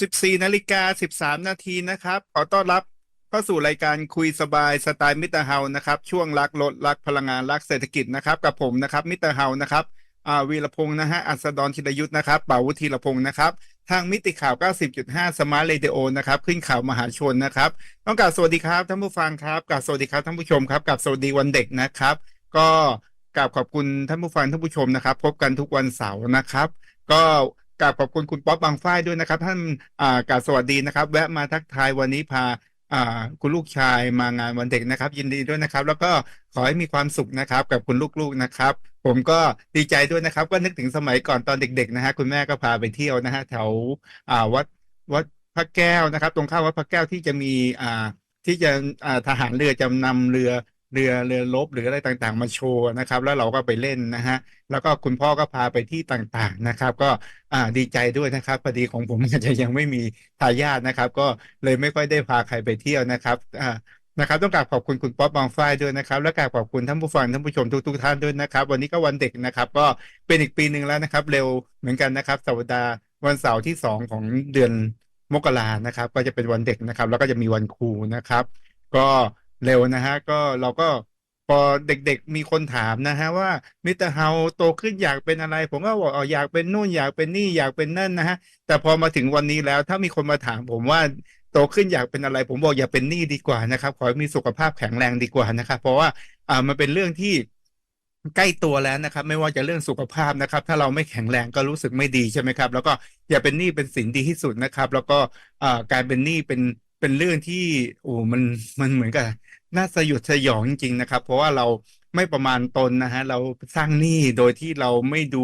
14นาฬิกา13 นาทีนะครับ ขอต้อนรับเข้าสู่รายการคุยสบายสไตล์มิตรเฮานะครับ ช่วงรักรถรักพลังงานรักเศรษฐกิจนะครับ กับผมนะครับ มิตรเฮานะครับอ่าวีรพงศ์นะฮะอัศดรธีรยุทธ์นะครับป่าวุฒิรพงศ์นะครับ ทางมิติข่าว 90.5 สมาร์ทเรดิโอนะครับ ขึ้นข่าวมหาชนนะครับ ต้องกราบสวัสดีครับท่านผู้ฟังครับกราบสวัสดีครับท่านผู้ชมครับกราบสวัสดีวันเด็กนะครับ ก็กราบขอบคุณท่านผู้ฟังท่านผู้ชมนะครับ พบกันทุกวันเสาร์นะครับ ก็ กราบขอบคุณคุณป๊อปบางฝ้ายด้วยนะครับ ท่านอ่ากราบสวัสดีนะครับ แวะมาทักทายวันนี้พาอ่าคุณลูกชายมางานวันเด็กนะครับ ยินดีด้วยนะครับ แล้วก็ขอให้มีความสุขนะครับ กับคุณลูกๆนะครับ ผมก็ดีใจด้วยนะครับ ก็นึกถึงสมัยก่อนตอนเด็ก ๆ นะฮะคุณแม่ก็พาไปเที่ยวนะฮะแถวอ่าวัดวัดพระแก้วนะครับ ตรงข้ามวัดพระแก้วที่จะมีอ่าที่จะอ่าทหารเรือจะนำเรือ เรือเรือรบหรืออะไรต่างๆ มาโชว์นะครับ แล้วเราก็ไปเล่นนะฮะแล้วก็คุณพ่อก็พาไปที่ต่างๆนะครับ ก็อ่าดีใจด้วยนะครับพอดีของผมอาจจะยังไม่มีทายาทนะครับ ก็เลยไม่ค่อยได้พาใครไปเที่ยวนะครับอ่านะครับต้องกราบขอบคุณคุณป๊อปบางฝ้ายด้วยนะครับ และกราบขอบคุณท่านผู้ฟังท่านผู้ชมทุกๆท่านด้วยนะครับ วันนี้ก็วันเด็กนะครับ ก็เป็นอีกปีหนึ่งแล้วนะครับ เร็วเหมือนกันนะครับสัปดาห์วันเสาร์ที่สองของเดือนมกรานะครับ ก็จะเป็นวันเด็กนะครับ แล้วก็จะมีวันครูนะครับ ก็ เร็วนะฮะ ก็เราก็พอเด็กๆมีคนถามนะฮะว่ามิสเตอร์เฮาโตขึ้นอยากเป็นอะไร ผมก็บอกอ๋ออยากเป็นนู่นอยากเป็นนี่อยากเป็นนั่นนะฮะ แต่พอมาถึงวันนี้แล้วถ้ามีคนมาถามผมว่าโตขึ้นอยากเป็นอะไร ผมบอกอย่าเป็นนี่ดีกว่านะครับ ขอให้มีสุขภาพแข็งแรงดีกว่านะครับ เพราะว่าอ่ามันเป็นเรื่องที่ใกล้ตัวแล้วนะครับ ไม่ว่าจะเรื่องสุขภาพนะครับ ถ้าเราไม่แข็งแรงก็รู้สึกไม่ดีใช่ไหมครับ แล้วก็อย่าเป็นหนี้เป็นสินดีที่สุดนะครับ แล้วก็อ่าการเป็นหนี้เป็น เป็นเรื่องที่โอ้มันมันเหมือนกับน่าสยดสยองจริง ๆ นะครับ เพราะว่าเราไม่ประมาณตนนะฮะเราสร้างหนี้โดยที่เราไม่ดู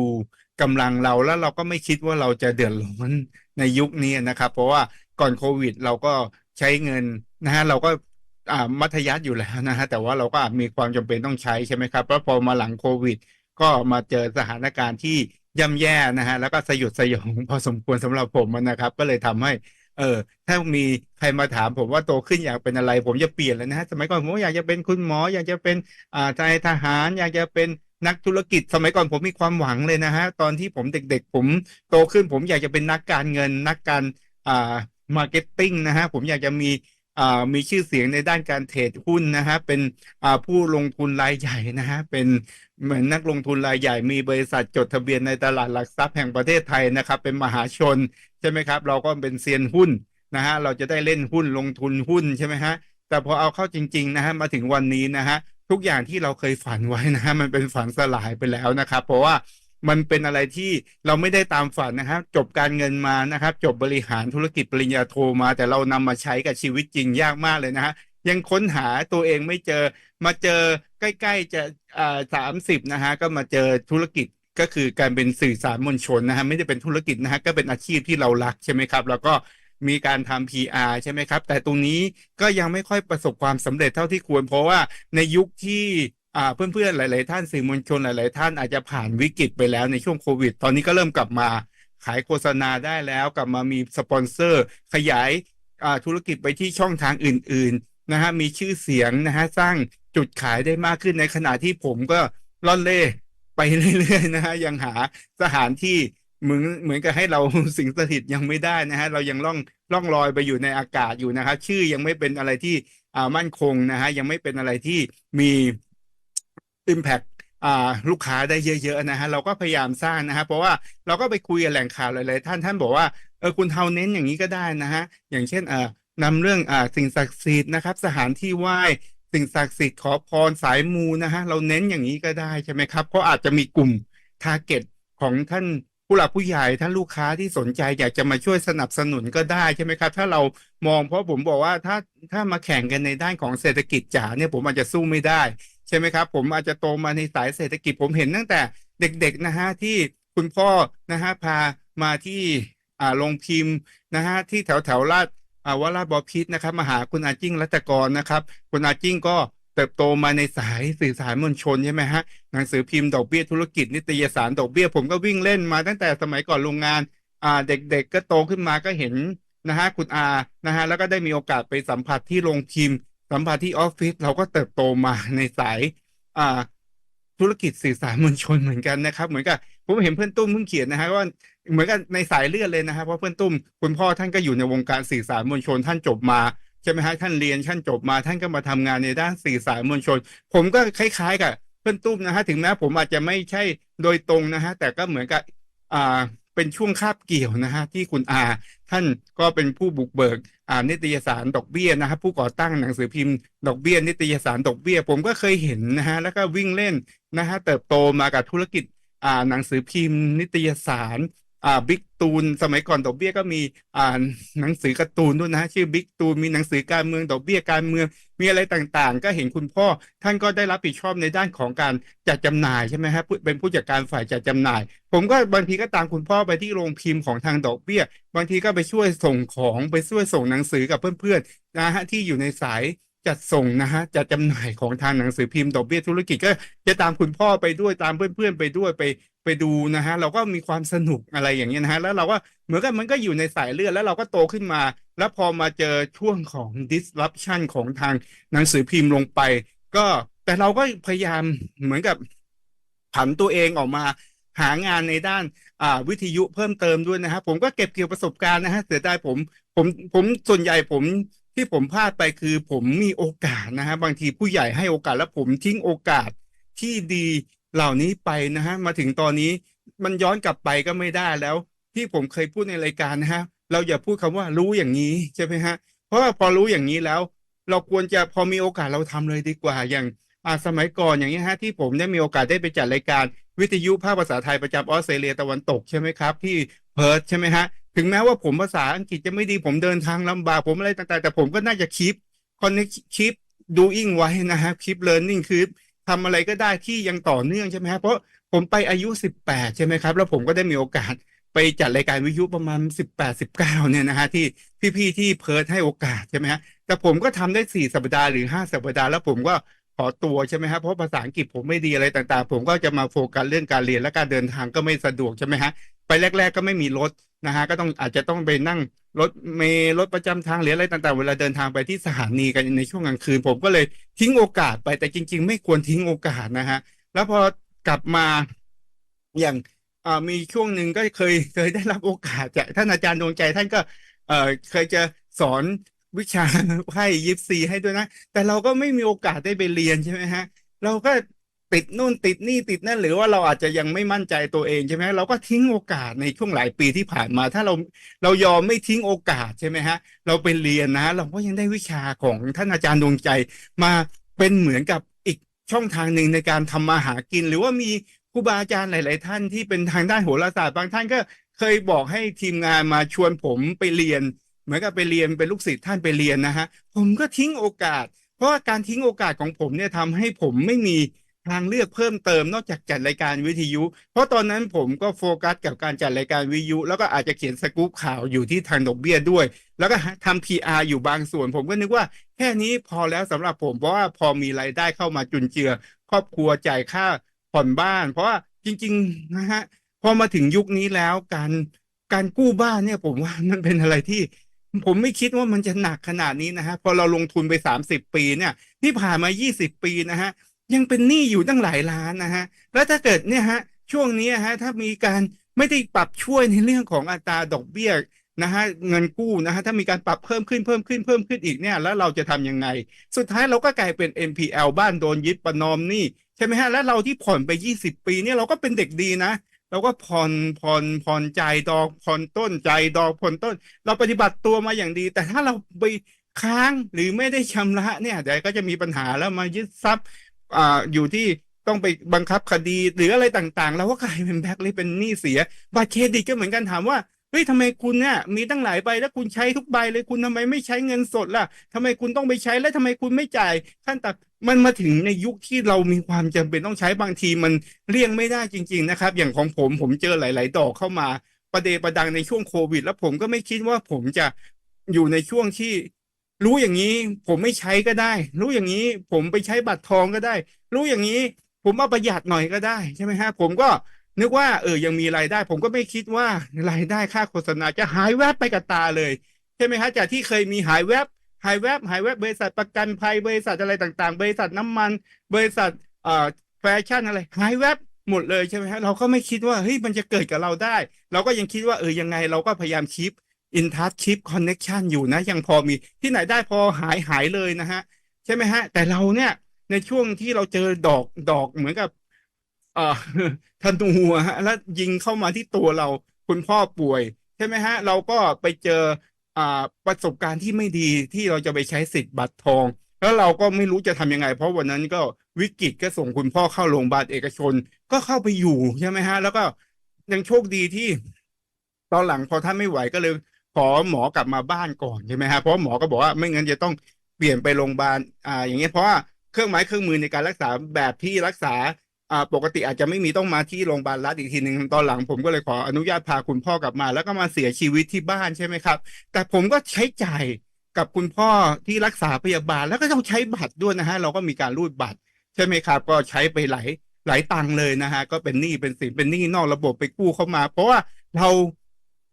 กำลังเราแล้วเราก็ไม่คิดว่าเราจะเดือดร้อนในยุคนี้นะครับ เพราะว่าก่อนโควิด เราก็ใช้เงินนะฮะเราก็อ่ามัธยัสถ์อยู่แล้วนะฮะแต่ว่าเราก็มีความจำเป็นต้องใช้ใช่ไหมครับแล้วพอมาหลังโควิด ก็มาเจอสถานการณ์ที่ย่ำแย่นะฮะแล้วก็สยดสยองพอสมควรสำหรับผมนะครับ ก็เลยทำให้ เออ ถ้ามีใครมาถามผมว่าโตขึ้นอยากเป็นอะไร ผมจะเปลี่ยนแล้วนะฮะสมัยก่อนผมอยากจะเป็นคุณหมอ อยากจะเป็นอ่าทายทหาร อยากจะเป็นนักธุรกิจ สมัยก่อนผมมีความหวังเลยนะฮะตอนที่ผมเด็กๆ ผมโตขึ้นผมอยากจะเป็นนักการเงินนักการอ่ามาร์เก็ตติ้งนะฮะผมอยากจะมี มีชื่อเสียงในด้านการเทรดหุ้นนะฮะเป็นผู้ลงทุนรายใหญ่นะฮะเป็นเหมือนนักลงทุนรายใหญ่มีบริษัทจดทะเบียนในตลาดหลักทรัพย์แห่งประเทศไทยนะครับ เป็นมหาชนใช่ไหมครับ เราก็เป็นเซียนหุ้นนะฮะเราจะได้เล่นหุ้นลงทุนหุ้นใช่ไหมฮะแต่พอเอาเข้าจริง ๆนะฮะมาถึงวันนี้นะฮะทุกอย่างที่เราเคยฝันไว้นะฮะมันเป็นฝันสลายไปแล้วนะครับ เพราะว่า มันเป็นอะไรที่เราไม่ได้ตามฝันนะครับ จบการเงินมานะครับ จบบริหารธุรกิจปริญญาโทมา แต่เรานำมาใช้กับชีวิตจริงยากมากเลยนะฮะยังค้นหาตัวเองไม่เจอมาเจอใกล้ๆจะอ่าสามสิบนะฮะก็มาเจอธุรกิจก็คือการเป็นสื่อสารมวลชนนะฮะไม่ได้เป็นธุรกิจนะฮะก็เป็นอาชีพที่เรารักใช่ไหมครับ แล้วก็มีการทำ PR ใช่ไหมครับ แต่ตรงนี้ก็ยังไม่ค่อยประสบความสำเร็จเท่าที่ควร เพราะว่าในยุคที่ เพื่อนๆหลาย ๆ ท่านสื่อมวลชนหลาย ๆ ท่านอาจจะผ่านวิกฤตไปแล้วในช่วงโควิด ตอนนี้ก็เริ่มกลับมาขายโฆษณาได้แล้วกลับมามีสปอนเซอร์ ขยายอ่าธุรกิจไปที่ช่องทางอื่น ๆ นะฮะมีชื่อเสียงนะฮะสร้างจุดขายได้มากขึ้นในขณะที่ผมก็ล่อนเล่ไปเรื่อย ๆ นะฮะยังหาสถานที่เหมือนเหมือนกับให้เราสิงสถิตยังไม่ได้นะฮะเรายังล่องล่องลอยไปอยู่ในอากาศอยู่นะครับชื่อยังไม่เป็นอะไรที่อ่ามั่นคงนะฮะยังไม่เป็นอะไรที่มี Impact ลูกค้าได้เยอะๆนะฮะเราก็พยายามสร้างนะฮะเพราะว่าเราก็ไปคุยกับแหล่งข่าวหลายๆท่านท่านบอกว่าเออคุณเทาเน้นอย่างนี้ก็ได้นะฮะอย่างเช่นเออนำเรื่องอ่าสิ่งศักดิ์สิทธิ์นะครับสถานที่ไหว้สิ่งศักดิ์สิทธิ์ขอพรสายมูนะฮะเราเน้นอย่างนี้ก็ได้ใช่ไหมครับก็อาจจะมีกลุ่มทาร์เก็ตของท่านผู้หลักผู้ใหญ่ท่านลูกค้าที่สนใจอยากจะมาช่วยสนับสนุนก็ได้ใช่ไหมครับ ถ้าเรามองเพราะผมบอกว่าถ้าถ้ามาแข่งกันในด้านของเศรษฐกิจจ๋าเนี่ยผมอาจจะสู้ไม่ได้ ใช่ไหมครับ ผมอาจจะโตมาในสายเศรษฐกิจผมเห็นตั้งแต่เด็กๆนะฮะที่คุณพ่อนะฮะพามาที่อ่าโรงพิมพ์นะฮะที่แถวแถวลาดอ่าวราชบพิตรนะครับมาหาคุณอาจิ้งรัตกรนะครับ คุณอาจิ้งก็เติบโตมาในสายสื่อสารมวลชนใช่ไหมฮะหนังสือพิมพ์ดอกเบี้ยธุรกิจนิตยสารดอกเบี้ยผมก็วิ่งเล่นมาตั้งแต่สมัยก่อนโรงงานอ่าเด็กๆก็โตขึ้นมาก็เห็นนะฮะคุณอานะฮะแล้วก็ได้มีโอกาสไปสัมผัสที่โรงพิมพ์ สัมผัสที่ออฟฟิศเราก็เติบโตมาในสายอ่าธุรกิจสื่อสารมวลชนเหมือนกันนะครับ เหมือนกับผมเห็นเพื่อนตุ้มเพิ่งเขียนนะฮะว่าเหมือนกันในสายเลือดเลยนะครับเพราะเพื่อนตุ้มคุณพ่อท่านก็อยู่ในวงการสื่อสารมวลชนท่านจบมาใช่ไหมฮะท่านเรียนท่านจบมาท่านก็มาทำงานในด้านสื่อสารมวลชน ผมก็คล้ายๆกับเพื่อนตุ้มนะฮะถึงแม้ผมอาจจะไม่ใช่โดยตรงนะฮะแต่ก็เหมือนกับอ่า เป็นช่วงคาบเกี่ยวนะฮะที่คุณอาท่านก็เป็นผู้บุกเบิกอ่านิตยสารดอกเบี้ยนะครับผู้ก่อตั้งหนังสือพิมพ์ดอกเบี้ยนิตยสารดอกเบี้ย ผมก็เคยเห็นนะฮะแล้วก็วิ่งเล่นนะฮะเติบโตมากับธุรกิจอ่าหนังสือพิมพ์ นิตยสาร อ่าบิ๊กตูนสมัยก่อนดอกเบี้ยก็มีอ่าหนังสือการ์ตูนด้วยนะ ชื่อบิ๊กตูนมีหนังสือการเมืองดอกเบี้ยการเมือง มีอะไรต่างๆ ก็เห็นคุณพ่อ ท่านก็ได้รับผิดชอบในด้านของการจัดจำหน่ายใช่ไหมฮะเป็นผู้จัดการฝ่ายจัดจำหน่าย ผมก็บางทีก็ตามคุณพ่อไปที่โรงพิมพ์ของทางดอกเบี้ย บางทีก็ไปช่วยส่งของไปช่วยส่งหนังสือกับเพื่อนๆนะฮะที่อยู่ในสาย จัดส่งนะฮะจัดจำหน่ายของทางหนังสือพิมพ์ดอกเบี้ยธุรกิจก็จะตามคุณพ่อไปด้วยตามเพื่อนๆไปด้วยไปไปดูนะฮะเราก็มีความสนุกอะไรอย่างเงี้ยนะฮะแล้วเราก็เหมือนกันมันก็อยู่ในสายเลือดแล้วเราก็โตขึ้นมา แล้วพอมาเจอช่วงของ disruption ของทางหนังสือพิมพ์ลงไป ก็แต่เราก็พยายามเหมือนกับผันตัวเองออกมาหางานในด้านวิทยุเพิ่มเติมด้วยนะครับผมก็เก็บเกี่ยวประสบการณ์นะฮะเสียดายผมผมผมส่วนใหญ่ผม ที่ผมพลาดไปคือผมมีโอกาสนะฮะบางทีผู้ใหญ่ให้โอกาสแล้วผมทิ้งโอกาสที่ดีเหล่านี้ไปนะฮะมาถึงตอนนี้มันย้อนกลับไปก็ไม่ได้แล้ว ที่ผมเคยพูดในรายการนะฮะเราอย่าพูดคำว่ารู้อย่างนี้ใช่ไหมฮะเพราะว่าพอรู้อย่างนี้แล้ว เราควรจะพอมีโอกาสเราทำเลยดีกว่าอย่างอาสมัยก่อนอย่างนี้ฮะที่ผมได้มีโอกาสได้ไปจัดรายการวิทยุภาคภาษาไทยประจำออสเตรเลียตะวันตกใช่ไหมครับ ที่เพิร์ธใช่ไหมฮะ ถึงแม้ว่าผมภาษาอังกฤษจะไม่ดีผมเดินทางลำบากผมอะไรต่างๆ แต่ผมก็น่าจะคีปคอนเนคคีปดูอิงไว้นะฮะคีปเลิร์นนิ่งคือทำอะไรก็ได้ที่ยังต่อเนื่องใช่ไหมฮะเพราะผมไปอายุสิบแปดใช่ไหมครับ แล้วผมก็ได้มีโอกาสไปจัดรายการวิทยุประมาณสิบแปดสิบเก้าเนี่ยนะฮะที่พี่ๆที่เพิร์ธให้โอกาสใช่ไหมฮะแต่ผมก็ทำได้สี่สัปดาห์หรือห้าสัปดาห์แล้วผมก็ขอตัวใช่ไหมฮะเพราะภาษาอังกฤษผมไม่ดีอะไรต่างๆ ผมก็จะมาโฟกัสเรื่องการเรียนและการเดินทางก็ไม่สะดวกใช่ไหมฮะไปแรก ๆ ก็ไม่มีรถ นะฮะก็ต้องอาจจะต้องไปนั่งรถเมล์รถประจำทางหรืออะไรต่างๆ เวลาเดินทางไปที่สถานีกันในช่วงกลางคืน ผมก็เลยทิ้งโอกาสไปแต่จริง ๆ ไม่ควรทิ้งโอกาสนะฮะแล้วพอกลับมาอย่างมีช่วงหนึ่งก็เคยเคยได้รับโอกาสจากท่านอาจารย์ดวงใจท่านก็เเคยจะสอนวิชาไพ่ยิปซีให้ด้วยนะ แต่เราก็ไม่มีโอกาสได้ไปเรียนใช่ไหมฮะ เราก็ ติดนู่นติดนี่ติดนั่น หรือว่าเราอาจจะยังไม่มั่นใจตัวเองใช่ไหมเราก็ทิ้งโอกาสในช่วงหลายปีที่ผ่านมา ถ้าเราเรายอมไม่ทิ้งโอกาสใช่ไหมฮะ เราไปเรียนนะ เราก็ยังได้วิชาของท่านอาจารย์ดวงใจ มาเป็นเหมือนกับอีกช่องทางหนึ่งในการทำมาหากิน หรือว่ามีครูบาอาจารย์หลาย ๆ ท่านที่เป็นทางด้านโหราศาสตร์บางท่านก็เคยบอกให้ทีมงานมาชวนผมไปเรียน เหมือนกับไปเรียนเป็นลูกศิษย์ท่านไปเรียนนะฮะผมก็ทิ้งโอกาส เพราะาการทิ้งโอกาสของผมเนี่ยทำให้ผมไม่มี ทางเลือกเพิ่มเติมนอกจากจัดรายการวิทยุ เพราะตอนนั้นผมก็โฟกัสกับการจัดรายการวิทยุ แล้วก็อาจจะเขียนสกู๊ปข่าวอยู่ที่ทางดอกเบี้ยด้วย แล้วก็ทำ PR อยู่บางส่วน ผมก็นึกว่าแค่นี้พอแล้วสำหรับผมเพราะว่าพอมีรายได้เข้ามาจุนเจือ ครอบครัวจ่ายค่าผ่อนบ้าน เพราะว่าจริงๆนะฮะพอมาถึงยุคนี้แล้วการการกู้บ้านเนี่ยผมว่ามันเป็นอะไรที่ผมไม่คิดว่ามันจะหนักขนาดนี้นะฮะพอเราลงทุนไปสามสิบปีเนี่ยที่ผ่านมายี่สิบปีนะฮะ ยังเป็นหนี้อยู่ตั้งหลายล้านนะฮะแล้วถ้าเกิดเนี่ยฮะช่วงนี้ฮะถ้ามีการไม่ได้ปรับช่วยในเรื่องของอัตราดอกเบี้ยนะฮะเงินกู้นะฮะถ้ามีการปรับเพิ่มขึ้นเพิ่มขึ้นเพิ่มขึ้นอีกเนี่ยแล้วเราจะทำยังไง สุดท้ายเราก็กลายเป็น NPL บ้านโดนยึดประนอมหนี้ใช่ไหมฮะแล้วเราที่ผ่อนไปยี่สิบปีเนี่ยเราก็เป็นเด็กดีนะเราก็ผ่อนผ่อนผ่อนใจดอกผ่อนต้นใจดอกผ่อนต้น เราปฏิบัติตัวมาอย่างดี แต่ถ้าเราไปค้างหรือไม่ได้ชำระเนี่ยเดี๋ยวก็จะมีปัญหาแล้วมายึดทรัพย์ อ่าอยู่ที่ต้องไปบังคับคดีหรืออะไรต่างๆเราก็กลายเป็นแบ็คเลยเป็นหนี้เสียบัตรเครดิตก็เหมือนกันถามว่าเฮ้ยทำไมคุณเนี่ยมีตั้งหลายใบแล้วคุณใช้ทุกใบเลยคุณทำไมไม่ใช้เงินสดล่ะทำไมคุณต้องไปใช้แล้วทำไมคุณไม่จ่ายขั้นต่ำมันมาถึงในยุคที่เรามีความจำเป็นต้องใช้บางทีมันเลี่ยงไม่ได้จริง ๆนะครับ อย่างของผมผมเจอหลาย ๆ ดอกเข้ามาประเดประดังในช่วงโควิด แล้วผมก็ไม่คิดว่าผมจะอยู่ในช่วงที่ รู้อย่างนี้ผมไม่ใช้ก็ได้ รู้อย่างนี้ผมไปใช้บัตรทองก็ได้ รู้อย่างนี้ผมเอาประหยัดหน่อยก็ได้ใช่ไหมฮะผมก็นึกว่าเออยังมีรายได้ ผมก็ไม่คิดว่ารายได้ค่าโฆษณาจะหายแวบไปกับตาเลย ใช่ไหมฮะจากที่เคยมีหายแวบหายแวบหายแวบบริษัทประกันภัยบริษัทอะไรต่างๆ บริษัทน้ำมัน บริษัทเอ่อแฟชั่นอะไรหายแวบหมดเลยใช่ไหมฮะเราก็ไม่คิดว่าเฮ้ยมันจะเกิดกับเราได้ เราก็ยังคิดว่าเออยังไงเราก็พยายามคีป อินทัชคีปคอนเน็ชันอยู่นะ ยังพอมีที่ไหนได้พอหายหายเลยนะฮะ ใช่ไหมฮะ แต่เราเนี่ย ในช่วงที่เราเจอดอกดอกเหมือนกับ เอ่อธนูฮะ แล้วยิงเข้ามาที่ตัวเราคุณพ่อป่วย ใช่ไหมฮะ เราก็ไปเจออ่าประสบการณ์ที่ไม่ดีที่เราจะไปใช้สิทธิ์บัตรทอง แล้วเราก็ไม่รู้จะทำยังไง เพราะวันนั้นก็วิกฤตก็ส่งคุณพ่อเข้าโรงพยาบาลเอกชน ก็เข้าไปอยู่ใช่ไหมฮะ แล้วก็ยังโชคดีที่ ตอนหลังพอท่านไม่ไหวก็เลย ขอหมอกลับมาบ้านก่อนใช่ไหมฮะเพราะหมอก็บอกว่าไม่งั้นจะต้องเปลี่ยนไปโรงพยาบาลอ่าอย่างเงี้ยเพราะว่าเครื่องไม้เครื่องมือในการรักษาแบบที่รักษาอ่าปกติอาจจะไม่มีต้องมาที่โรงพยาบาลรัฐอีกทีหนึ่งตอนหลังผมก็เลยขออนุญาตพาคุณพ่อกลับมา แล้วก็มาเสียชีวิตที่บ้านใช่ไหมครับ แต่ผมก็ใช้จ่ายกับคุณพ่อที่รักษาพยาบาลแล้วก็ต้องใช้บัตรด้วยนะฮะเราก็มีการรูดบัตร ใช่ไหมครับ ก็ใช้ไปหลายหลายตังค์เลยนะฮะก็เป็นหนี้เป็นสินเป็นหนี้นอกระบบไปกู้เข้ามา เพราะว่าเรา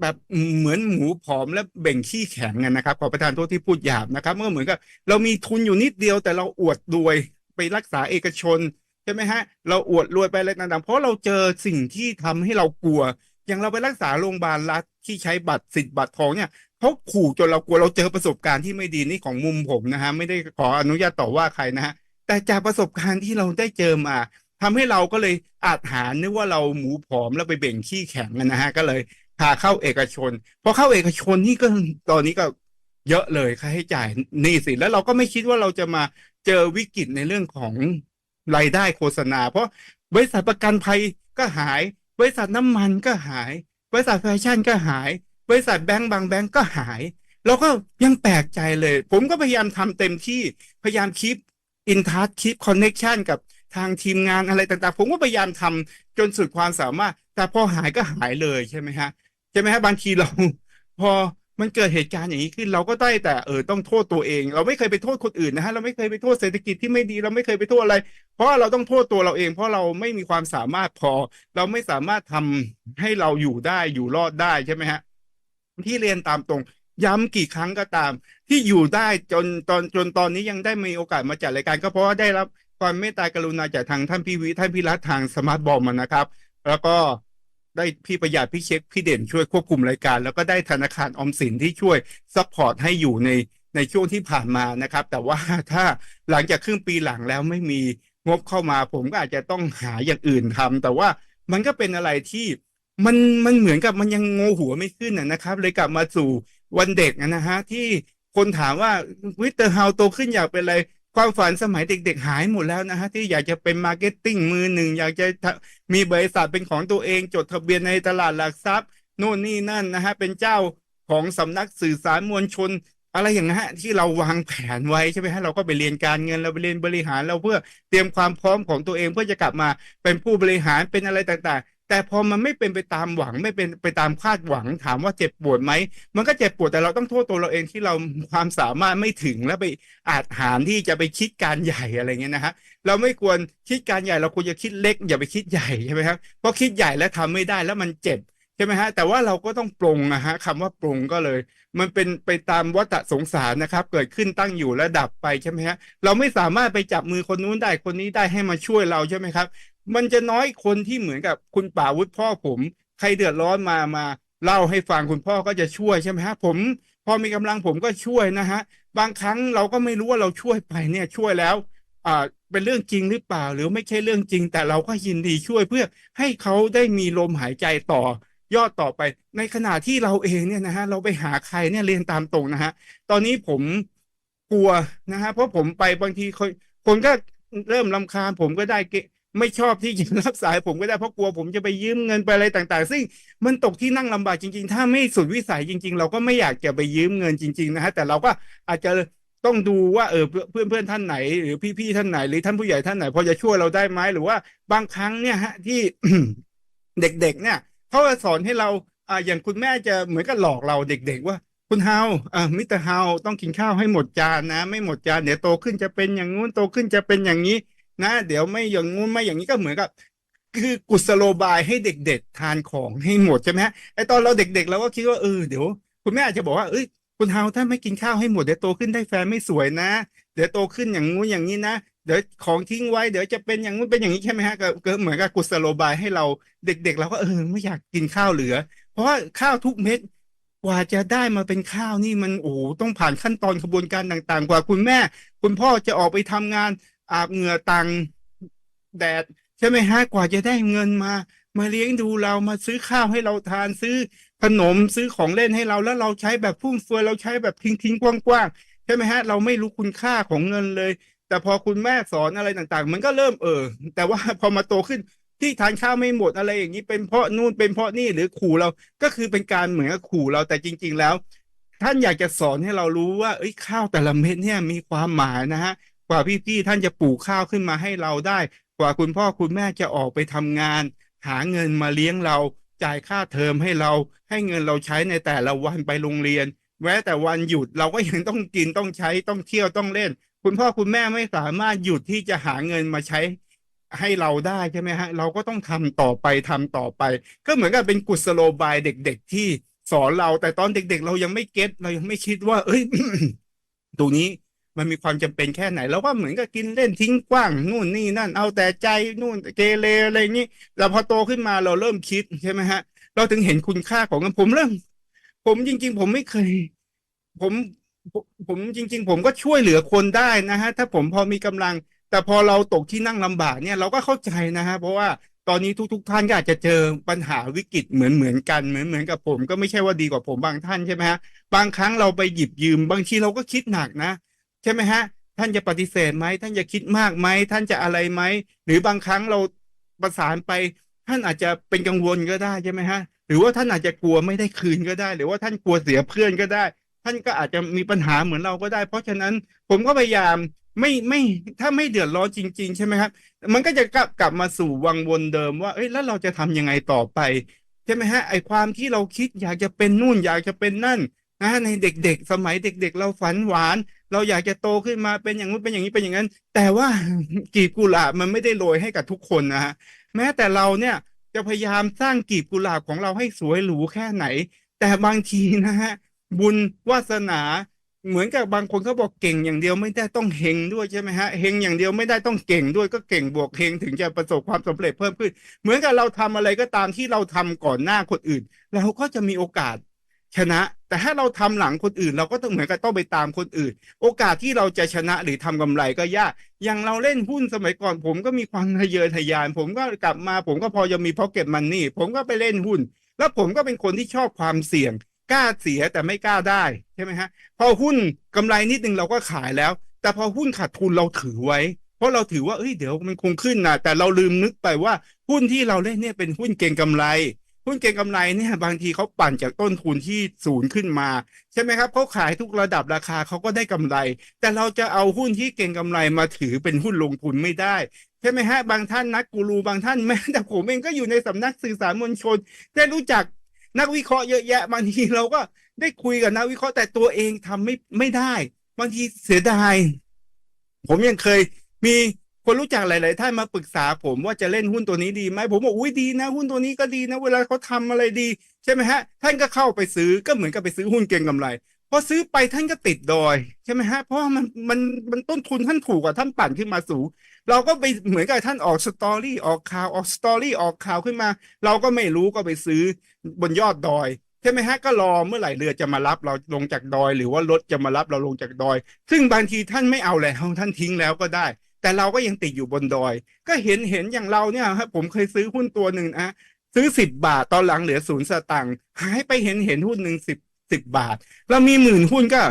แบบเหมือนหมูผอมและเบ่งขี้แข็งกันนะครับขอประทานโทษที่พูดหยาบนะครับเมื่อเหมือนกับเรามีทุนอยู่นิดเดียวแต่เราอวดรวยไปรักษาเอกชนใช่ไหมฮะ เราอวดรวยไปอะไรต่างๆเพราะเราเจอสิ่งที่ทำให้เรากลัว อย่างเราไปรักษาโรงพยาบาลรัฐที่ใช้บัตรสิทธิ์บัตรทองเนี่ยเขาขู่จนเรากลัวเราเจอประสบการณ์ที่ไม่ดีนี่ของมุมผมนะฮะไม่ได้ขออนุญาตต่อว่าใครนะฮะแต่จากประสบการณ์ที่เราได้เจอมาทำให้เราก็เลยอาจหารนึกว่าเราหมูผอมแล้วไปเบ่งขี้แข็งกันนะฮะก็เลย พาเข้าเอกชนพอเข้าเอกชนนี่ก็ตอนนี้ก็เยอะเลยค่าใช้จ่ายนี่สิแล้วเราก็ไม่คิดว่าเราจะมาเจอวิกฤตในเรื่องของรายได้โฆษณา เพราะบริษัทประกันภัยก็หาย บริษัทน้ำมันก็หาย บริษัทแฟชั่นก็หาย บริษัทแบงก์บางแบงก์ก็หาย เราก็ยังแปลกใจเลย ผมก็พยายามทำเต็มที่พยายามคิดอินทัชคลิปคอนเน็ชันกับทางทีมงานอะไรต่างๆ ผมก็พยายามทำจนสุดความสามารถ แต่พอหายก็หายเลยใช่ไหมฮะ ใช่ไหมฮะบางทีเรา พอมันเกิดเหตุการณ์อย่างนี้ขึ้นเราก็ได้แต่เออต้องโทษตัวเอง เราไม่เคยไปโทษคนอื่นนะฮะเราไม่เคยไปโทษเศรษฐกิจที่ไม่ดี เราไม่เคยไปโทษอะไร เพราะเราต้องโทษตัวเราเอง เพราะเราไม่มีความสามารถพอ เราไม่สามารถทำให้เราอยู่ได้อยู่รอดได้ใช่ไหมฮะที่เรียนตามตรงย้ำกี่ครั้งก็ตาม ที่อยู่ได้จนตอนจนตอนนี้ยังได้มีโอกาสมาจัดรายการ ก็เพราะว่าได้รับความเมตตากรุณาจากทางท่านพี่วิท่านพี่รัฐทางสมาร์ทบอมนะครับ แล้วก็ ได้พี่ประหยัดพี่เช็คพี่เด่นช่วยควบคุมรายการ แล้วก็ได้ธนาคารออมสินที่ช่วยซัพพอร์ตให้อยู่ในในช่วงที่ผ่านมานะครับ แต่ว่าถ้าหลังจากครึ่งปีหลังแล้วไม่มีงบเข้ามา ผมก็อาจจะต้องหาอย่างอื่นทำแต่ว่ามันก็เป็นอะไรที่มันมันเหมือนกับมันยังงงหัวไม่ขึ้นนะนะครับ เลยกลับมาสู่วันเด็กนะฮะที่คนถามว่าวิเตอร์เฮาโตขึ้นอยากเป็นอะไร ความฝันสมัยเด็ก ๆ หายหมดแล้วนะฮะที่อยากจะเป็นมาร์เก็ตติ้งมือหนึ่ง อยากจะมีบริษัทเป็นของตัวเองจดทะเบียนในตลาดหลักทรัพย์โน่นนี่นั่นนะฮะเป็นเจ้าของสำนักสื่อสารมวลชน อะไรอย่างนั้ฮะที่เราวางแผนไว้ใช่ไหมฮะเราก็ไปเรียนการเงินเราไปเรียนบริหารเราเพื่อเตรียมความพร้อมของตัวเองเพื่อจะกลับมาเป็นผู้บริหารเป็นอะไรต่างๆ แต่พอมันไม่เป็นไปตามหวังไม่เป็นไปตามคาดหวัง ถามว่าเจ็บปวดไหมมันก็เจ็บปวดแต่เราต้องโทษตัวเราเองที่เราความสามารถไม่ถึงแล้วไปอาจหารที่จะไปคิดการใหญ่อะไรเงี้ยนะฮะเราไม่ควรคิดการใหญ่เราควรจะคิดเล็ก อย่าไปคิดใหญ่ใช่ไหมครับเพราะคิดใหญ่แล้วทำไม่ได้แล้วมันเจ็บใช่ไหมฮะแต่ว่าเราก็ต้องปรงนะฮะคำว่าปรงก็เลย มันเป็นไปตามวัฏสงสารนะครับ เกิดขึ้นตั้งอยู่และดับไปใช่ไหมฮะเราไม่สามารถไปจับมือคนนู้นได้คนนี้ได้ให้มาช่วยเราใช่ไหมครับ มันจะน้อยคนที่เหมือนกับคุณป่าวุฒิพ่อผม ใครเดือดร้อนมามาเล่าให้ฟังคุณพ่อก็จะช่วยใช่ไหมฮะ ผม พอมีกำลังผมก็ช่วยนะฮะ บางครั้งเราก็ไม่รู้ว่าเราช่วยไปเนี่ยช่วยแล้วอ่าเป็นเรื่องจริงหรือเปล่า หรือไม่ใช่เรื่องจริง แต่เราก็ยินดีช่วยเพื่อให้เขาได้มีลมหายใจต่อยอดต่อไป ในขณะที่เราเองเนี่ยนะฮะเราไปหาใครเนี่ยเรียนตามตรงนะฮะตอนนี้ผมกลัวนะฮะเพราะผมไปบางทีคนคนก็เริ่มรำคาญผมก็ได้เก ไม่ชอบที่จะรับสายผมก็ได้เพราะกลัวผมจะไปยืมเงินไปอะไรต่างๆ ซึ่งมันตกที่นั่งลำบากจริง ๆ ถ้าไม่สุดวิสัยจริง ๆ เราก็ไม่อยากจะไปยืมเงินจริง ๆ นะฮะแต่เราก็อาจจะต้องดูว่าเออเพื่อนเพื่อนๆท่านไหน หรือพี่ๆท่านไหน หรือท่านผู้ใหญ่ท่านไหน พอจะช่วยเราได้ไหมหรือว่าบางครั้งเนี่ยฮะที่เด็กๆเนี่ยเขาจะสอนให้เราอ่าอย่างคุณแม่จะเหมือนกับหลอกเราเด็ก ๆ ว่าคุณเฮาอ่ามิสเตอร์เฮาต้องกินข้าวให้หมดจานนะ ไม่หมดจานเดี๋ยวโตขึ้นจะเป็นอย่างงู้นโตขึ้นจะเป็นอย่างนี้ นะ เดี๋ยวไม่อย่างงู้นไม่อย่างนี้ก็เหมือนกับ คือกุศโลบายให้เด็ก ๆ ทานของให้หมดใช่ไหมฮะไอตอนเราเด็ก ๆ เราก็คิดว่าเออเดี๋ยว คุณแม่อาจจะบอกว่าเอ้ยคุณเฮาถ้าไม่กินข้าวให้หมดเดี๋ยวโตขึ้นได้แฟนไม่สวยนะ เดี๋ยวโตขึ้นอย่างงู้นอย่างนี้นะเดี๋ยวของทิ้งไว้เดี๋ยวจะเป็นอย่างนู้นเป็นอย่างนี้ใช่ไหมฮะก็เหมือนกับกุศโลบายให้เราเด็ก ๆ เราก็เออไม่อยากกินข้าวเหลือ เพราะว่าข้าวทุกเม็ดกว่าจะได้มาเป็นข้าวนี่มันโอ้ต้องผ่านขั้นตอนกระบวนการต่าง ๆ กว่าคุณแม่ คุณพ่อจะออกไปทำงาน อาบเหงื่อตังแดดใช่ไหมฮะกว่าจะได้เงินมา มาเลี้ยงดูเรามาซื้อข้าวให้เราทานซื้อขนมซื้อของเล่นให้เราแล้วเราใช้แบบฟุ่มเฟือยเราใช้แบบทิ้งทิ้งกว้างๆใช่ไหมฮะ เราไม่รู้คุณค่าของเงินเลย แต่พอคุณแม่สอนอะไรต่างๆ มันก็เริ่มเออแต่ว่าพอมาโตขึ้นที่ทานข้าวไม่หมดอะไรอย่างนี้เป็นเพราะนู่นเป็นเพราะนี่หรือขู่เราก็คือเป็นการเหมือนขู่เราแต่จริง ๆ แล้ว ท่านอยากจะสอนให้เรารู้ว่าเอ้ยข้าวแต่ละเม็ดเนี่ยมีความหมายนะฮะ ว่าพี่ๆท่านจะปลูกข้าวขึ้นมาให้เราได้ กว่าคุณพ่อคุณแม่จะออกไปทำงาน หาเงินมาเลี้ยงเรา จ่ายค่าเทอมให้เรา ให้เงินเราใช้ในแต่ละวันไปโรงเรียนแม้แต่วันหยุดเราก็ยังต้องกินต้องใช้ต้องเที่ยวต้องเล่น คุณพ่อคุณแม่ไม่สามารถหยุดที่จะหาเงินมาใช้ให้เราได้ใช่ไหมฮะ เราก็ต้องทำต่อไปทำต่อไป ก็เหมือนกับเป็นกุศโลบายเด็ก ๆ ที่สอนเราแต่ตอนเด็ก ๆ เรายังไม่เก็ตเรายังไม่คิดว่า เอ้ยตรงนี้ มันมีความจำเป็นแค่ไหน แล้วก็เหมือนกับกินเล่นทิ้งกว้างนู่นนี่นั่น เอาแต่ใจนู่นเกเรอะไรนี้แล้วพอโตขึ้นมาเราเริ่มคิดใช่ไหมฮะ เราถึงเห็นคุณค่าของเงินผมเริ่มผมจริง ๆ ผมไม่เคย ผมผมจริง ๆ ผมก็ช่วยเหลือคนได้นะฮะ ถ้าผมพอมีกำลัง แต่พอเราตกที่นั่งลำบากเนี่ยเราก็เข้าใจนะฮะ เพราะว่าตอนนี้ทุก ๆ ท่านก็อาจจะเจอปัญหาวิกฤตเหมือนเหมือนกันเหมือนเหมือนกับผม ก็ไม่ใช่ว่าดีกว่าผมบางท่านใช่ไหมฮะบางครั้งเราไปหยิบยืมบางทีเราก็คิดหนักนะ ใช่ไหมฮะ ท่านจะปฏิเสธไหมท่านจะคิดมากไหมท่านจะอะไรไหมหรือบางครั้งเราประสานไป ท่านอาจจะเป็นกังวลก็ได้ใช่ไหมฮะ หรือว่าท่านอาจจะกลัวไม่ได้คืนก็ได้ หรือว่าท่านกลัวเสียเพื่อนก็ได้ ท่านก็อาจจะมีปัญหาเหมือนเราก็ได้ เพราะฉะนั้นผมก็พยายามไม่ไม่ถ้าไม่เดือดร้อนจริง ๆ ใช่ไหมครับ มันก็จะกลับกลับมาสู่วังวนเดิมว่าเอ้ยแล้วเราจะทำยังไงต่อไปใช่ไหมฮะไอความที่เราคิดอยากจะเป็นนู่นอยากจะเป็นนั่นนะในเด็กๆ สมัยเด็ก ๆ เราฝันหวาน เราอยากจะโตขึ้นมาเป็นอย่างนู้นเป็นอย่างนี้เป็นอย่างนั้น แต่ว่ากีบกุหลาบมันไม่ได้โรยให้กับทุกคนนะฮะแม้แต่เราเนี่ยจะพยายามสร้างกีบกุหลาบของเราให้สวยหรูแค่ไหน แต่บางทีนะฮะบุญวาสนาเหมือนกับบางคนเขาบอกเก่งอย่างเดียวไม่ได้ต้องเฮงด้วยใช่ไหมฮะเฮงอย่างเดียวไม่ได้ต้องเก่งด้วยก็เก่งบวกเฮงถึงจะประสบความสำเร็จเพิ่มขึ้น เหมือนกับเราทำอะไรก็ตามที่เราทำก่อนหน้าคนอื่น เราก็จะมีโอกาส ชนะ แต่ถ้าเราทำหลังคนอื่น เราก็ต้องเหมือนกับต้องไปตามคนอื่น โอกาสที่เราจะชนะหรือทำกำไรก็ยากอย่างเราเล่นหุ้นสมัยก่อน ผมก็มีความทะเยอทะยาน ผมก็กลับมา ผมก็พอจะมีพ็อกเก็ตมันนี่ผมก็ไปเล่นหุ้น แล้วผมก็เป็นคนที่ชอบความเสี่ยงกล้าเสียแต่ไม่กล้าได้ใช่ไหมฮะพอหุ้นกำไรนิดนึงเราก็ขายแล้ว แต่พอหุ้นขาดทุนเราถือไว้ เพราะเราถือว่าเอ้ยเดี๋ยวมันคงขึ้นนะแต่เราลืมนึกไปว่าหุ้นที่เราเล่นเนี่ยเป็นหุ้นเก่งกำไร หุ้นเก่งกำไรเนี่ยบางทีเขาปั่นจากต้นทุนที่ศูนย์ขึ้นมา ใช่ไหมครับเขาขายทุกระดับราคาเขาก็ได้กำไร แต่เราจะเอาหุ้นที่เก่งกำไรมาถือเป็นหุ้นลงทุนไม่ได้ใช่ไหมฮะบางท่านนักกูรูบางท่านแม้แต่ผมเองก็อยู่ในสำนักสื่อสารมวลชน ได้รู้จักนักวิเคราะห์เยอะแยะบางทีเราก็ได้คุยกับนักวิเคราะห์แต่ตัวเองทำไม่ไม่ได้ บางทีเสียดาย ผมยังเคยมี คนรู้จักหลาย ๆ ท่านมาปรึกษาผมว่าจะเล่นหุ้นตัวนี้ดีไหมผมบอกอุ้ยดีนะ หุ้นตัวนี้ก็ดีนะ เวลาเขาทำอะไรดี ใช่ไหมฮะ ท่านก็เข้าไปซื้อก็เหมือนกับไปซื้อหุ้นเก็งกำไรพอซื้อไปท่านก็ติดดอยใช่ไหมฮะ เพราะมันมันมันต้นทุนท่านถูกกว่าท่านปั่นขึ้นมาสูง เราก็ไปเหมือนกับท่านออกสตอรี่ออกข่าวออกสตอรี่ออกข่าวขึ้นมา เราก็ไม่รู้ก็ไปซื้อบนยอดดอยใช่ไหมฮะก็รอเมื่อไหร่เรือจะมารับเราลงจากดอย หรือว่ารถจะมารับเราลงจากดอย ซึ่งบางทีท่านไม่เอาแล้วท่านทิ้งแล้วก็ได้ แต่เราก็ยังติดอยู่บนดอย ก็เห็นเห็นอย่างเราเนี่ยครับผมเคยซื้อหุ้นตัวหนึ่งนะซื้อสิบบาทตอนหลังเหลือศูนย์สตางค์หายไปเห็นเห็นหุ้นหนึ่งสิบสิบบาท เรามีหมื่นหุ้นก็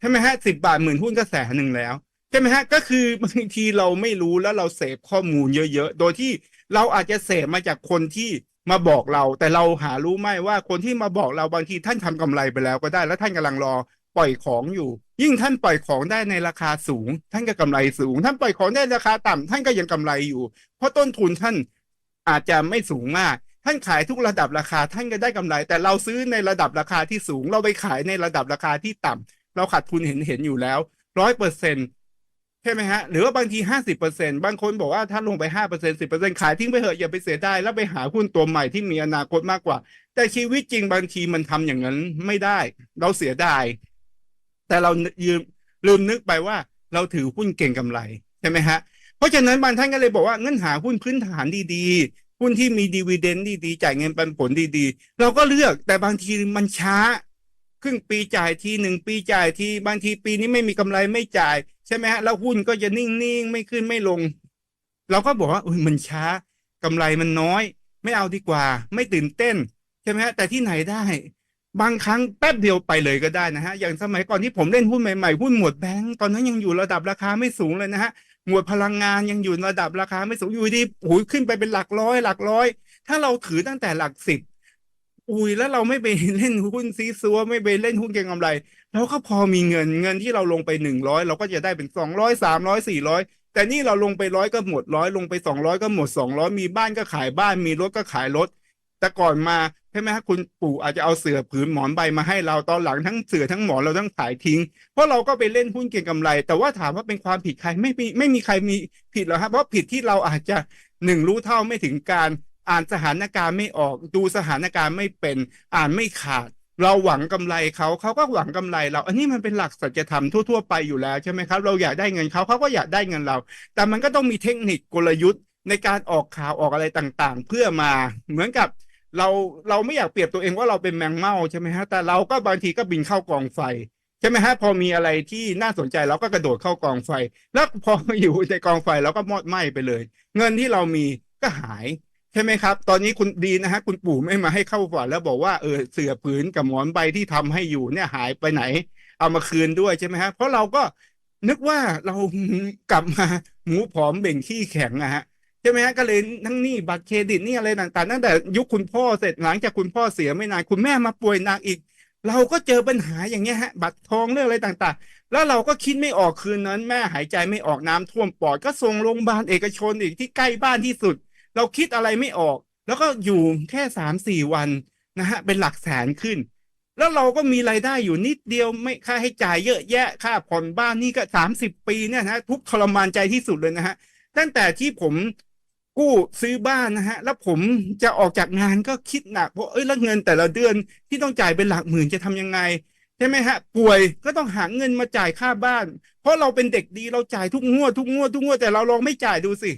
ใช่ไหมฮะสิบบาทหมื่นหุ้นก็แสนหนึ่งแล้วใช่ไหมฮะก็คือบางทีเราไม่รู้แล้วเราเสพข้อมูลเยอะ ๆ โดยที่เราอาจจะเสพมาจากคนที่มาบอกเรา แต่เราหารู้ไหมว่าคนที่มาบอกเราบางทีท่านทำกำไรไปแล้วก็ได้ แล้วท่านกำลังรอ ปล่อยของอยู่ ยิ่งท่านปล่อยของได้ในราคาสูง ท่านก็กำไรสูง ท่านปล่อยของได้ราคาต่ำท่านก็ยังกำไรอยู่ เพราะต้นทุนท่านอาจจะไม่สูงมาก ท่านขายทุกระดับราคาท่านก็ได้กำไร แต่เราซื้อในระดับราคาที่สูง เราไปขายในระดับราคาที่ต่ำเราขาดทุนเห็นเห็นอยู่แล้วร้อยเปอร์เซ็นต์ใช่ไหมฮะ หรือว่าบางทีห้าสิบเปอร์เซ็นบางคนบอกว่าถ้าลงไปห้าเปอร์เซ็นสิบเปอร์เซ็นขายทิ้งไปเถอะอย่าไปเสียได้แล้วไปหาหุ้นตัวใหม่ที่มีอนาคตมากกว่า แต่ชีวิตจริงบางทีมันทำอย่างนั้นไม่ได้ เราเสียดาย แต่เรายืมลืมนึกไปว่าเราถือหุ้นเก่งกำไรใช่ไหมฮะเพราะฉะนั้นบางท่านก็เลยบอกว่าเงั้นหาหุ้นพื้นฐานดีๆ หุ้นที่มีดีเวเดนดีๆจ่ายเงินปันผลดีๆ เราก็เลือกแต่บางทีมันช้า ครึ่งปีจ่ายทีหนึ่งปีจ่ายทีบางทีปีนี้ไม่มีกำไรไม่จ่ายใช่ไหมฮะแล้วหุ้นก็จะนิ่งๆไม่ขึ้นไม่ลง เราก็บอกว่าอุ้ยมันช้ากำไรมันน้อย ไม่เอาดีกว่า ไม่ตื่นเต้นใช่ไหมฮะแต่ที่ไหนได้ บางครั้งแป๊บเดียวไปเลยก็ได้นะฮะ อย่างสมัยก่อนที่ผมเล่นหุ้นใหม่ๆ หุ้นหมวดแบงก์ตอนนั้นยังอยู่ระดับราคาไม่สูงเลยนะฮะ หมวดพลังงานยังอยู่ระดับราคาไม่สูงอยู่ดีโอ้ยขึ้นไปเป็นหลักร้อย หลักร้อย ถ้าเราถือตั้งแต่หลักสิบอุ้ยแล้วเราไม่ไปเล่นหุ้นซีซัวไม่ไปเล่นหุ้นเก็งกำไรเราก็พอมีเงินเงินที่เราลงไปหนึ่งร้อยเราก็จะได้เป็นสองร้อยสามร้อยสี่ร้อยแต่นี่เราลงไปร้อยก็หมดร้อยลงไปสองร้อยก็หมดสองร้อยมีบ้านก็ขายบ้านมีรถก็ขายรถแต่ก่อนมา ใช่ไหมฮะคุณปู่อาจจะเอาเสือผืนหมอนใบมาให้เราตอนหลังทั้งเสือทั้งหมอนเราต้องขายทิ้ง เพราะเราก็ไปเล่นหุ้นเก็งกำไร แต่ว่าถามว่าเป็นความผิดใครไม่มีไม่มีใครมีผิดหรอกครับเพราะผิดที่เราอาจจะหนึ่งรู้เท่าไม่ถึงการอ่านสถานการณ์ไม่ออก ดูสถานการณ์ไม่เป็นอ่านไม่ขาด เราหวังกำไรเขาเขาก็หวังกำไรเรา อันนี้มันเป็นหลักสัจธรรมทั่วๆไปอยู่แล้วใช่ไหมครับเราอยากได้เงินเขาเขาก็อยากได้เงินเรา แต่มันก็ต้องมีเทคนิคกลยุทธ์ในการออกข่าวออกอะไรต่างๆ เพื่อมาเหมือนกับ เราเราไม่อยากเปรียบตัวเองว่าเราเป็นแมงเม่าใช่ไหมฮะแต่เราก็บางทีก็บินเข้ากองไฟใช่ไหมฮะพอมีอะไรที่น่าสนใจเราก็กระโดดเข้ากองไฟ แล้วพออยู่ในกองไฟเราก็มอดไหม้ไปเลย เงินที่เรามีก็หายใช่ไหมครับ ตอนนี้คุณดีนะฮะคุณปู่ไม่มาให้เข้าฝันแล้วบอกว่าเออเสือผืนกับหมอนใบที่ทำให้อยู่เนี่ยหายไปไหน เอามาคืนด้วยใช่ไหมฮะเพราะเราก็นึกว่าเรากลับมาหมูผอมเบ่งขี้แข็งนะฮะ ใช่ไหมฮะก็เลยทั้งหนี้บัตรเครดิตนี่อะไรต่างๆตั้งแต่ยุคคุณพ่อเสร็จหลังจากคุณพ่อเสียไม่นานคุณแม่มาป่วยหนักอีก เราก็เจอปัญหาอย่างเงี้ยฮะ บัตรทองเรื่องอะไรต่างๆ แล้วเราก็คิดไม่ออกคืนนั้น แม่หายใจไม่ออกน้ำท่วมปอดก็ส่งโรงพยาบาลเอกชนอีกที่ใกล้บ้านที่สุด เราคิดอะไรไม่ออก แล้วก็อยู่แค่สามสี่วันนะฮะเป็นหลักแสนขึ้น แล้วเราก็มีรายได้อยู่นิดเดียวไม่ค่าให้จ่ายเยอะแยะค่าผ่อนบ้านนี่ก็สามสิบปีเนี่ยนะทุกทรมานใจที่สุดเลยนะฮะตั้งแต่ที่ผม กู้ซื้อบ้านนะฮะ แล้วผมจะออกจากงานก็คิดหนักเพราะเอ้ยแล้วเงินแต่ละเดือนที่ต้องจ่ายเป็นหลักหมื่นจะทำยังไงใช่ไหมฮะ ป่วยก็ต้องหาเงินมาจ่ายค่าบ้าน เพราะเราเป็นเด็กดีเราจ่ายทุกงวดทุกงวดทุกงวดแต่เราลองไม่จ่ายดูสิ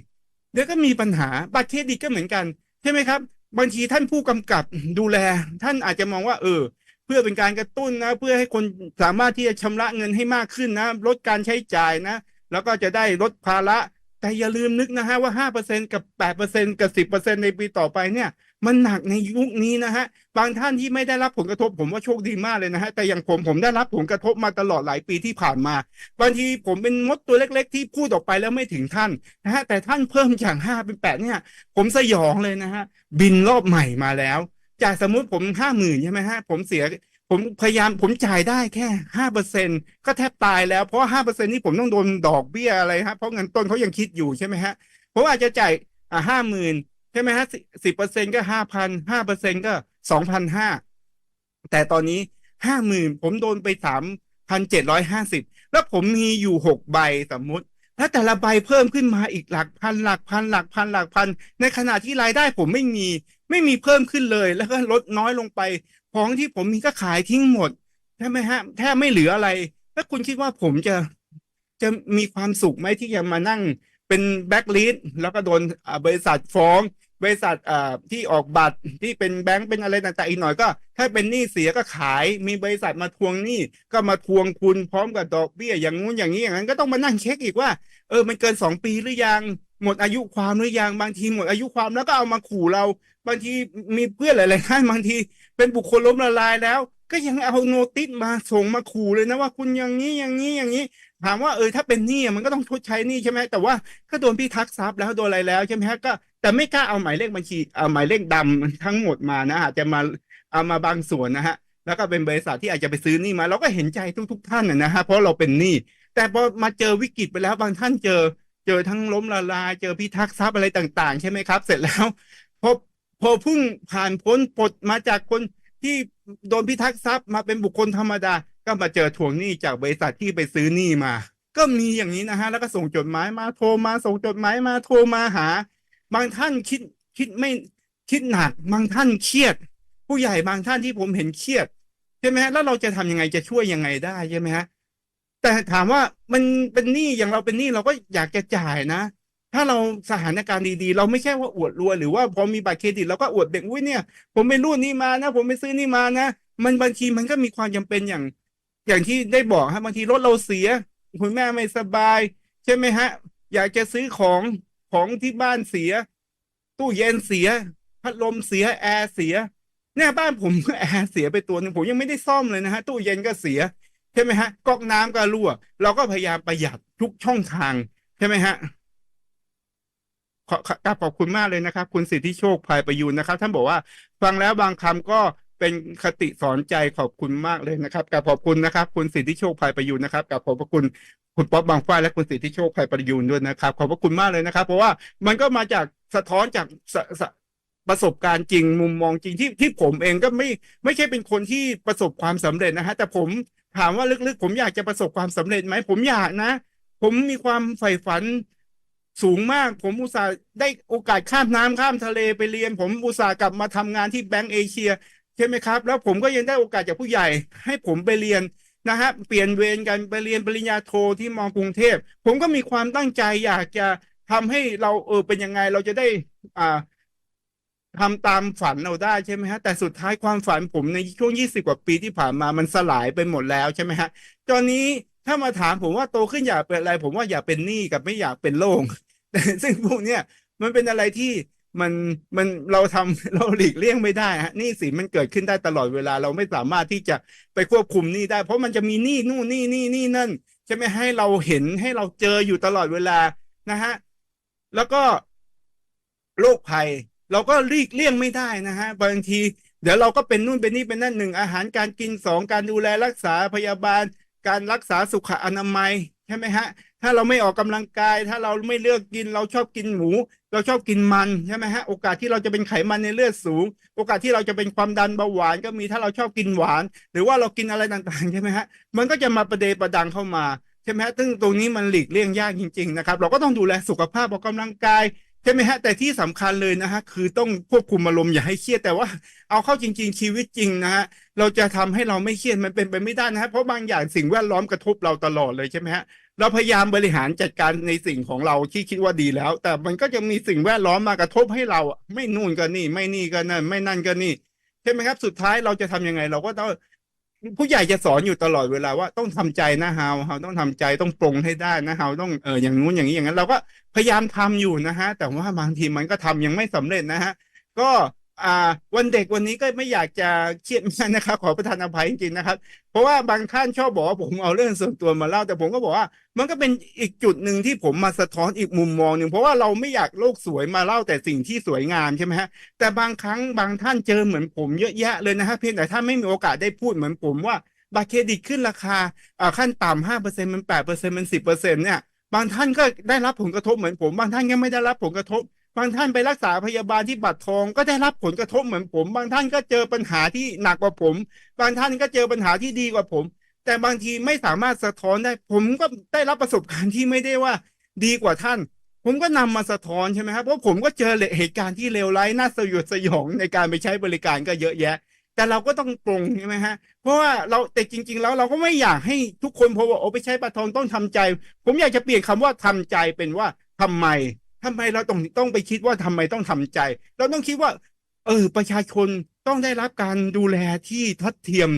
เดี๋ยวก็มีปัญหาบัตรเครดิตก็เหมือนกันใช่ไหมครับบางทีท่านผู้กำกับดูแล ท่านอาจจะมองว่า เออ เพื่อเป็นการกระตุ้นนะ เพื่อให้คนสามารถที่จะชำระเงินให้มากขึ้นนะ ลดการใช้จ่ายนะ แล้วก็จะได้ลดภาระ แต่อย่าลืมนึกนะฮะว่าห้าเปอร์เซ็นกับแปดเปอร์เซ็นกับสิบเปอร์เซ็นในปีต่อไปเนี่ย มันหนักในยุคนี้นะฮะ บางท่านที่ไม่ได้รับผลกระทบผมว่าโชคดีมากเลยนะฮะ แต่อย่างผมผมได้รับผลกระทบมาตลอดหลายปีที่ผ่านมา บางทีผมเป็นมดตัวเล็ก ๆ ที่พูดออกไปแล้วไม่ถึงท่านนะฮะ แต่ท่านเพิ่มจากห้าเป็นแปดเนี่ย ผมสยองเลยนะฮะ บินรอบใหม่มาแล้ว จากสมมุติผมห้าหมื่นใช่ไหมฮะ ผมเสีย ผมพยายามผมจ่ายได้แค่ห้าเปอร์เซ็นก็แทบตายแล้ว เพราะห้าเปอร์เซ็นนี่ผมต้องโดนดอกเบี้ยอะไรฮะ เพราะเงินต้นเขายังคิดอยู่ใช่ไหมฮะผมอาจจะจ่ายอ่าห้าหมื่นใช่ไหมฮะสิบเปอร์เซ็นก็ห้าพันห้าเปอร์เซ็นก็สองพันห้าแต่ตอนนี้ห้าหมื่นผมโดนไปสามพันเจ็ดร้อยห้าสิบแล้วผมมีอยู่หกใบสมมุติแล้วแต่ละใบเพิ่มขึ้นมาอีกหลักพันหลักพันหลักพันหลักพัน ในขณะที่รายได้ผมไม่มีไม่มีเพิ่มขึ้นเลย แล้วก็ลดน้อยลงไป ของที่ผมมีก็ขายทิ้งหมดใช่ไหมฮะแทบไม่เหลืออะไร แล้วคุณคิดว่าผมจะจะมีความสุขไหมที่จะมานั่งเป็นแบ็กลิสแล้วก็โดนบริษัทฟ้อง บริษัทที่ออกบัตรที่เป็นแบงก์เป็นอะไรต่างๆอีกหน่อยก็ ถ้าเป็นหนี้เสียก็ขายมีบริษัทมาทวงหนี้ก็มาทวงคุณพร้อมกับดอกเบี้ยอย่างงู้นอย่างนี้อย่างนั้นก็ต้องมานั่งเช็คอีกว่าเออมันเกินสองปีหรือยังหมดอายุความหรือยังบางทีหมดอายุความแล้วก็เอามาขู่เรา บางทีมีเพื่อนหลายๆท่านบางที เป็นบุคคลล้มละลายแล้ว ก็ยังเอาโนติสมาส่งมาขู่เลยนะว่าคุณอย่างนี้อย่างนี้อย่างนี้ถามว่าเออถ้าเป็นหนี้มันก็ต้องชดใช้หนี้ใช่ไหมแต่ว่าก็โดนพี่ทักทรัพย์แล้วโดนอะไรแล้วใช่ไหมฮะก็แต่ไม่กล้าเอาหมายเลขบัญชีเอาหมายเลขดำทั้งหมดมานะอาจจะมาเอามาบางส่วนนะฮะแล้วก็เป็นบริษัทที่อาจจะไปซื้อหนี้มาเราก็เห็นใจทุก ๆ ท่านนะนะฮะเพราะเราเป็นหนี้แต่พอมาเจอวิกฤตไปแล้วบางท่านเจอ เจอทั้งล้มละลายเจอพิทักษ์ทรัพย์อะไรต่าง ๆ ใช่ไหมครับ เสร็จแล้ว พอพอเพิ่งผ่านพ้นปลดมาจากคนที่โดนพิทักษ์ทรัพย์มาเป็นบุคคลธรรมดา ก็มาเจอทวงหนี้จากบริษัทที่ไปซื้อหนี้มา ก็มีอย่างนี้นะฮะ แล้วก็ส่งจดหมายมาโทรมาส่งจดหมายมาโทรมาหา บางท่านคิดคิดไม่คิดหนักบางท่านเครียด ผู้ใหญ่บางท่านที่ผมเห็นเครียดใช่ไหมฮะแล้วเราจะทำยังไงจะช่วยยังไงได้ใช่ไหมฮะแต่ถามว่ามันเป็นหนี้อย่างเราเป็นหนี้เราก็อยากจะจ่ายนะ ถ้าเราสถานการณ์ดีๆ เราไม่ใช่ว่าอวดรวยหรือว่าพอมีบัตรเครดิตเราก็อวดเด็กอุ้ยเนี่ย ผมไปรูดนี่มานะ ผมไปซื้อนี่มานะ มันบางทีมันก็มีความจำเป็นอย่าง อย่างที่ได้บอกฮะบางทีรถเราเสีย คุณแม่ไม่สบาย ใช่ไหมฮะ อยากจะซื้อของของที่บ้านเสีย ตู้เย็นเสีย พัดลมเสียแอร์เสียเนี่ยบ้านผมแอร์เสียไปตัวหนึงผมยังไม่ได้ซ่อมเลยนะฮะตู้เย็นก็เสียใช่ไหมฮะก๊อกน้ำก็รั่ว เราก็พยายามประหยัดทุกช่องทางใช่ไหมฮะ ขอกราบขอบคุณมากเลยนะครับ คุณสิทธิโชคภายประยูนนะครับ ท่านบอกว่าฟังแล้วบางคำก็เป็นคติสอนใจขอบคุณมากเลยนะครับกราบขอบคุณนะครับ คุณสิทธิโชคภายประยูนนะครับกราบขอบพระคุณคุณป๊อปบางฝ้ายและคุณสิทธิโชคภายประยูนด้วยนะครับ ขอบพระคุณมากเลยนะครับ เพราะว่ามันก็มาจากสะท้อนจากประสบการณ์จริงมุมมองจริงที่ที่ผมเองก็ไม่ไม่ใช่เป็นคนที่ประสบความสำเร็จนะฮะแต่ผมถามว่าลึกๆ ผมอยากจะประสบความสำเร็จไหมผมอยากนะ ผมมีความใฝ่ฝัน สูงมาก ผมอุตส่าห์ได้โอกาสข้ามน้ำข้ามทะเลไปเรียน ผมอุตส่าห์กลับมาทำงานที่แบงก์เอเชียใช่ไหมครับ แล้วผมก็ยังได้โอกาสจากผู้ใหญ่ ให้ผมไปเรียนนะฮะเปลี่ยนเวรกันไปเรียนปริญญาโทที่มอกรุงเทพ ผมก็มีความตั้งใจอยากจะทำให้เราเออเป็นยังไงเราจะได้อ่าทำตามฝันเราได้ใช่ไหมฮะ แต่สุดท้ายความฝันผมในช่วงยี่สิบกว่าปีที่ผ่านมามันสลายไปหมดแล้วใช่ไหมฮะ ตอนนี้ ถ้ามาถามผมว่าโตขึ้นอยากเป็นอะไร ผมว่าอยากเป็นหนี้กับไม่อยากเป็นโล่งแต่ซึ่งพวกเนี้ยมันเป็นอะไรที่มันมันเราทำเราหลีกเลี่ยงไม่ได้ฮะหนี้สินมันเกิดขึ้นได้ตลอดเวลาเราไม่สามารถที่จะไปควบคุมหนี้ได้ เพราะมันจะมีหนี้นู่นหนี้นี่นี่นั่นใช่ไหมให้เราเห็นให้เราเจออยู่ตลอดเวลานะฮะแล้วก็โรคภัย เราก็หลีกเลี่ยงไม่ได้นะฮะบางที เดี๋ยวเราก็เป็นนู่นเป็นนี่เป็นนั่นหนึ่งอาหารการกินสองการดูแลรักษาพยาบาล การรักษาสุขอนามัยใช่ไหมฮะ ถ้าเราไม่ออกกำลังกาย ถ้าเราไม่เลือกกิน เราชอบกินหมู เราชอบกินมันใช่ไหมฮะ โอกาสที่เราจะเป็นไขมันในเลือดสูง โอกาสที่เราจะเป็นความดันเบาหวานก็มีถ้าเราชอบกินหวาน หรือว่าเรากินอะไรต่างๆใช่ไหมฮะ มันก็จะมาประเดประดังเข้ามาใช่ไหมฮะซึ่งตรงนี้มันหลีกเลี่ยงยากจริง ๆ นะครับ เราก็ต้องดูแลสุขภาพออกกำลังกาย ใช่ไหมฮะ แต่ที่สำคัญเลยนะฮะคือต้องควบคุมอารมณ์อย่าให้เครียดแต่ว่าเอาเข้าจริง ๆ ชีวิตจริงนะฮะเราจะทำให้เราไม่เครียดมันเป็นไปไม่ได้นะฮะเพราะบางอย่างสิ่งแวดล้อมกระทบเราตลอดเลยใช่ไหมฮะเราพยายามบริหารจัดการในสิ่งของเราที่คิดว่าดีแล้ว แต่มันก็จะมีสิ่งแวดล้อมมากระทบให้เราไม่นู่นก็นี่ ไม่นี่ก็นั่นไม่นั่นก็นี่ใช่ไหมครับ สุดท้ายเราจะทำยังไง เราก็ต้อง ผู้ใหญ่จะสอนอยู่ตลอดเวลาว่าต้องทำใจนะฮาวฮาวต้องทำใจต้องปรงให้ได้นะฮาวต้องเอออย่างนู้นอย่างนี้อย่างนั้น เราก็พยายามทำอยู่นะฮะ แต่ว่าบางทีมันก็ทำยังไม่สำเร็จนะฮะ ก็ อ่าวันเด็กวันนี้ก็ไม่อยากจะเครียดมากนะครับ ขอประทานอภัยจริงๆนะครับ เพราะว่าบางท่านชอบบอกว่าผมเอาเรื่องส่วนตัวมาเล่า แต่ผมก็บอกว่า มันก็เป็นอีกจุดหนึ่งที่ผมมาสะท้อนอีกมุมมองหนึ่งเพราะว่าเราไม่อยากโลกสวยมาเล่าแต่สิ่งที่สวยงามใช่ไหมฮะแต่บางครั้งบางท่านเจอเหมือนผมเยอะแยะเลยนะฮะเพียงแต่ท่านไม่มีโอกาสได้พูดเหมือนผมว่าบัตรเครดิตขึ้นราคาขั้นต่ำห้าเปอร์เซ็นต์มันแปดเปอร์เซ็นต์มันสิบเปอร์เซ็นต์เนี่ยบางท่านก็ได้รับผลกระทบเหมือนผม บางท่านก็ไม่ได้รับผลกระทบ บางท่านไปรักษาพยาบาลที่บัตรทองก็ได้รับผลกระทบเหมือนผม บางท่านก็เจอปัญหาที่หนักกว่าผม บางท่านก็เจอปัญหาที่ดีกว่าผม แต่บางทีไม่สามารถสะท้อนได้ ผมก็ได้รับประสบการณ์ที่ไม่ได้ว่าดีกว่าท่าน ผมก็นำมาสะท้อนใช่ไหมครับเพราะผมก็เจอเหตุการณ์ที่เลวร้ายน่าสยดสยองในการไปใช้บริการก็เยอะแยะ แต่เราก็ต้องปรงใช่ไหมฮะเพราะว่าเราแต่จริง ๆ แล้วเราก็ไม่อยากให้ทุกคนพอว่าโอไปใช้ปลาทองต้องทำใจ ผมอยากจะเปลี่ยนคำว่าทำใจเป็นว่าทำไม ทำไมเราต้องต้องไปคิดว่าทำไมต้องทำใจ เราต้องคิดว่า เออ ประชาชนต้องได้รับการดูแลที่ทัดเทียม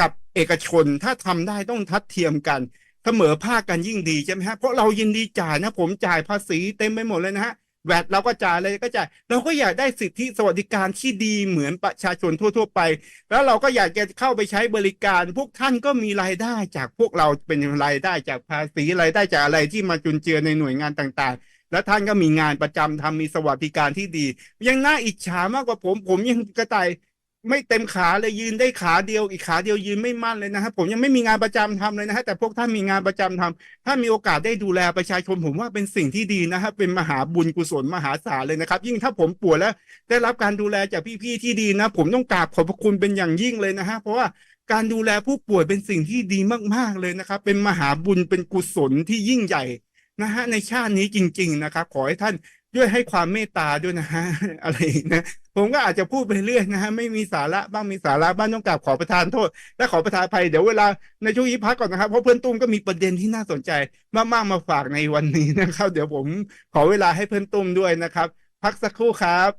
กับเอกชน ถ้าทำได้ต้องทัดเทียมกันเสมอภาคกันยิ่งดีใช่ไหมฮะเพราะเรายินดีจ่ายนะผมจ่ายภาษีเต็มไปหมดเลยนะฮะแวดเราก็จ่ายอะไรก็จ่ายเราก็อยากได้สิทธิสวัสดิการที่ดีเหมือนประชาชนทั่ว ๆ ไป แล้วเราก็อยากจะเข้าไปใช้บริการ พวกท่านก็มีรายได้จากพวกเราเป็นรายได้จากภาษีรายได้จากอะไรที่มาจุนเจือในหน่วยงานต่างๆ แล้วท่านก็มีงานประจำทำมีสวัสดิการที่ดี ยังน่าอิจฉามากกว่าผม ผมยังกระต่ายไม่เต็มขาเลยยืนได้ขาเดียวอีกขาเดียวยืนไม่มั่นเลยนะครับผมยังไม่มีงานประจำทำเลยนะฮะแต่พวกท่านมีงานประจำทำถ้ามีโอกาสได้ดูแลประชาชนผมว่าเป็นสิ่งที่ดีนะครับเป็นมหาบุญกุศลมหาศาลเลยนะครับ ยิ่งถ้าผมป่วยแล้ว ได้รับการดูแลจากพี่ๆที่ดีนะ ผมต้องกราบขอบพระคุณเป็นอย่างยิ่งเลยนะฮะเพราะว่าการดูแลผู้ป่วยเป็นสิ่งที่ดีมากๆเลยนะครับ เป็นมหาบุญเป็นกุศลที่ยิ่งใหญ่ นะฮะในชาตินี้จริง ๆ นะครับ ขอให้ท่านด้วยให้ความเมตตาด้วยนะฮะอะไรนะผมก็อาจจะพูดไปเรื่อยนะฮะไม่มีสาระบ้างมีสาระบ้างต้องกราบขอประทานโทษ และขอประทานภัยเดี๋ยวเวลาในช่วงนี้พักก่อนนะครับ เพราะเพื่อนตุ้มก็มีประเด็นที่น่าสนใจมากๆมาฝากในวันนี้นะครับ เดี๋ยวผมขอเวลาให้เพื่อนตุ้มด้วยนะครับ พักสักครู่ครับ